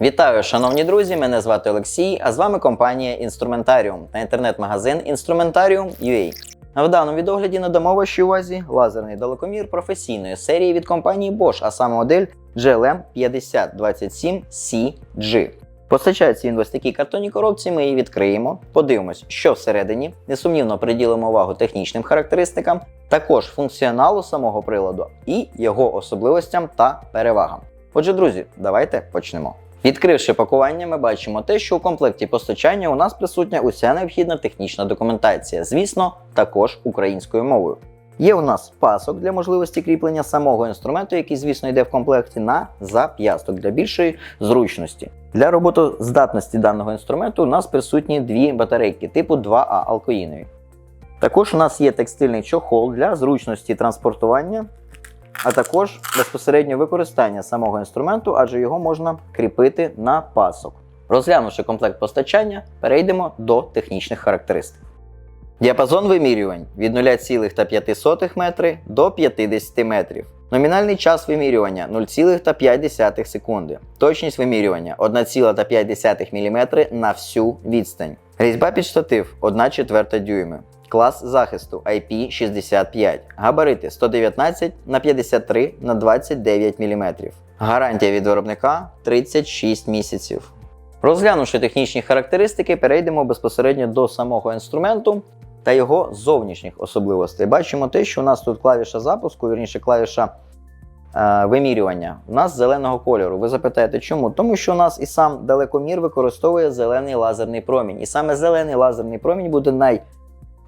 Вітаю, шановні друзі! Мене звати Олексій, а з вами компанія Інструментаріум та інтернет-магазин Instrumentarium.ua. В даному відогляді надамо вашій увазі лазерний далекомір професійної серії від компанії Bosch, а саме модель GLM 5027CG. Постачається він в ось такій картонній коробці, ми її відкриємо, подивимось, що всередині, несумнівно приділимо увагу технічним характеристикам, також функціоналу самого приладу і його особливостям та перевагам. Отже, друзі, давайте почнемо. Відкривши пакування, ми бачимо те, що у комплекті постачання у нас присутня уся необхідна технічна документація, звісно, також українською мовою. Є у нас пасок для можливості кріплення самого інструменту, який, звісно, йде в комплекті на зап'ясток для більшої зручності. Для роботоздатності даного інструменту у нас присутні дві батарейки типу 2А алкоїнові. Також у нас є текстильний чохол для зручності транспортування а також безпосередньо використання самого інструменту, адже його можна кріпити на пасок. Розглянувши комплект постачання, перейдемо до технічних характеристик. Діапазон вимірювань від 0,5 метри до 50 метрів. Номінальний час вимірювання 0,5 секунди. Точність вимірювання 1,5 мм на всю відстань. Різьба під штатив 1 четверта дюйми. Клас захисту IP65. Габарити 119 на 53 на 29 мм. Гарантія від виробника 36 місяців. Розглянувши технічні характеристики, перейдемо безпосередньо до самого інструменту та його зовнішніх особливостей. Бачимо те, що у нас тут клавіша запуску, вірніше клавіша е, вимірювання. У нас зеленого кольору. Ви запитаєте, чому? Тому що у нас і сам далекомір використовує зелений лазерний промінь. І саме зелений лазерний промінь буде най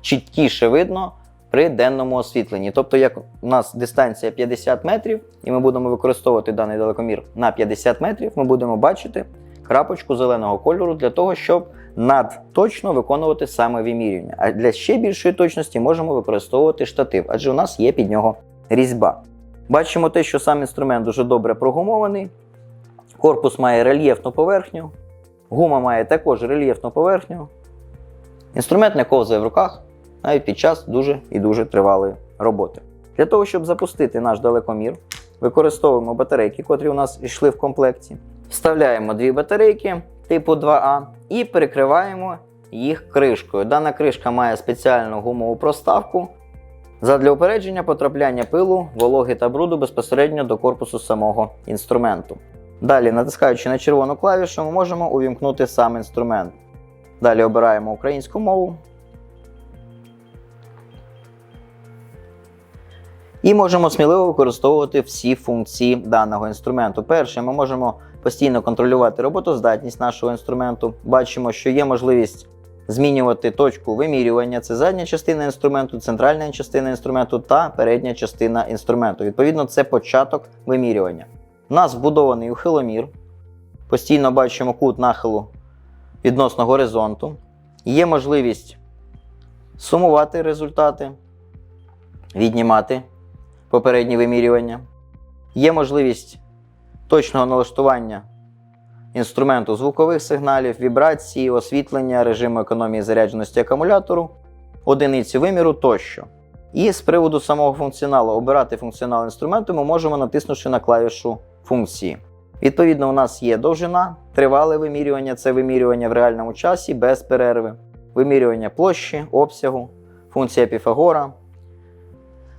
чіткіше видно при денному освітленні. Тобто, як у нас дистанція 50 метрів, і ми будемо використовувати даний далекомір на 50 метрів, ми будемо бачити крапочку зеленого кольору для того, щоб надточно виконувати саме вимірювання. А для ще більшої точності можемо використовувати штатив, адже у нас є під нього різьба. Бачимо те, що сам інструмент дуже добре прогумований. Корпус має рельєфну поверхню, гума має також рельєфну поверхню. Інструмент не ковзає в руках навіть під час дуже і дуже тривалої роботи. Для того, щоб запустити наш далекомір, використовуємо батарейки, котрі у нас йшли в комплекті. Вставляємо дві батарейки типу 2А і перекриваємо їх кришкою. Дана кришка має спеціальну гумову проставку задля упередження потрапляння пилу, вологи та бруду безпосередньо до корпусу самого інструменту. Далі, натискаючи на червону клавішу, ми можемо увімкнути сам інструмент. Далі обираємо українську мову. І можемо сміливо використовувати всі функції даного інструменту. Перше, ми можемо постійно контролювати роботоздатність нашого інструменту. Бачимо, що є можливість змінювати точку вимірювання. Це задня частина інструменту, центральна частина інструменту та передня частина інструменту. Відповідно, це початок вимірювання. У нас вбудований ухиломір. Постійно бачимо кут нахилу відносно горизонту. Є можливість сумувати результати, віднімати попередні вимірювання. Є можливість точного налаштування інструменту звукових сигналів, вібрації, освітлення, режиму економії зарядженості акумулятору, одиниці виміру тощо. І з приводу самого функціоналу обирати функціонал інструменту ми можемо натиснувши на клавішу функції. Відповідно, у нас є довжина, тривале вимірювання це вимірювання в реальному часі без перерви, вимірювання площі, обсягу, функція Піфагора,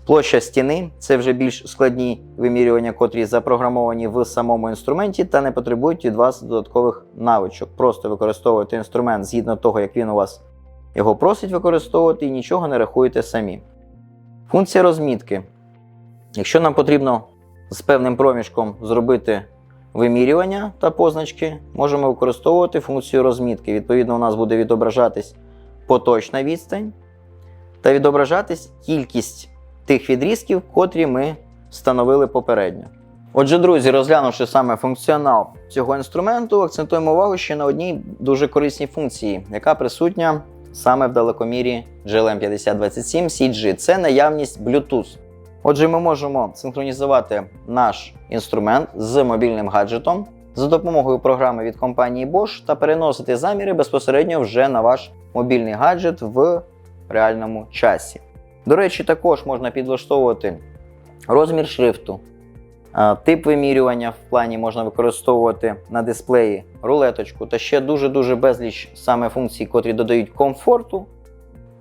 площа стіни це вже більш складні вимірювання, котрі запрограмовані в самому інструменті та не потребують від вас додаткових навичок. Просто використовуєте інструмент згідно того, як він у вас його просить використовувати, і нічого не рахуєте самі. Функція розмітки. Якщо нам потрібно з певним проміжком зробити вимірювання та позначки, можемо використовувати функцію розмітки. Відповідно, у нас буде відображатись поточна відстань та відображатись кількість тих відрізків, котрі ми встановили попередньо. Отже, друзі, розглянувши саме функціонал цього інструменту, акцентуємо увагу ще на одній дуже корисній функції, яка присутня саме в далекомірі GLM5027 CG. Це наявність Bluetooth. Отже, ми можемо синхронізувати наш інструмент з мобільним гаджетом за допомогою програми від компанії Bosch та переносити заміри безпосередньо вже на ваш мобільний гаджет в реальному часі. До речі, також можна підлаштовувати розмір шрифту, Тип вимірювання в плані можна використовувати на дисплеї рулеточку та ще дуже-дуже безліч саме функцій, котрі додають комфорту.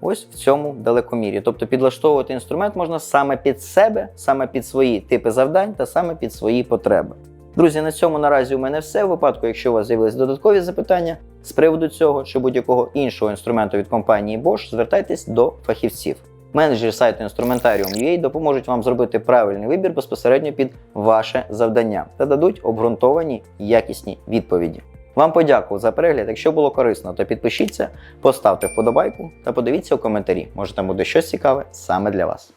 Ось в цьому далекомірі. Тобто підлаштовувати інструмент можна саме під себе, саме під свої типи завдань та саме під свої потреби. Друзі, на цьому наразі у мене все. В випадку, якщо у вас з'явились додаткові запитання з приводу цього чи будь-якого іншого інструменту від компанії Bosch, звертайтесь до фахівців. Менеджери сайту Instrumentarium.ua допоможуть вам зробити правильний вибір безпосередньо під ваше завдання та дадуть обґрунтовані якісні відповіді. Вам подякую за перегляд. Якщо було корисно, то підпишіться, поставте вподобайку та подивіться у коментарі. Може там буде щось цікаве саме для вас.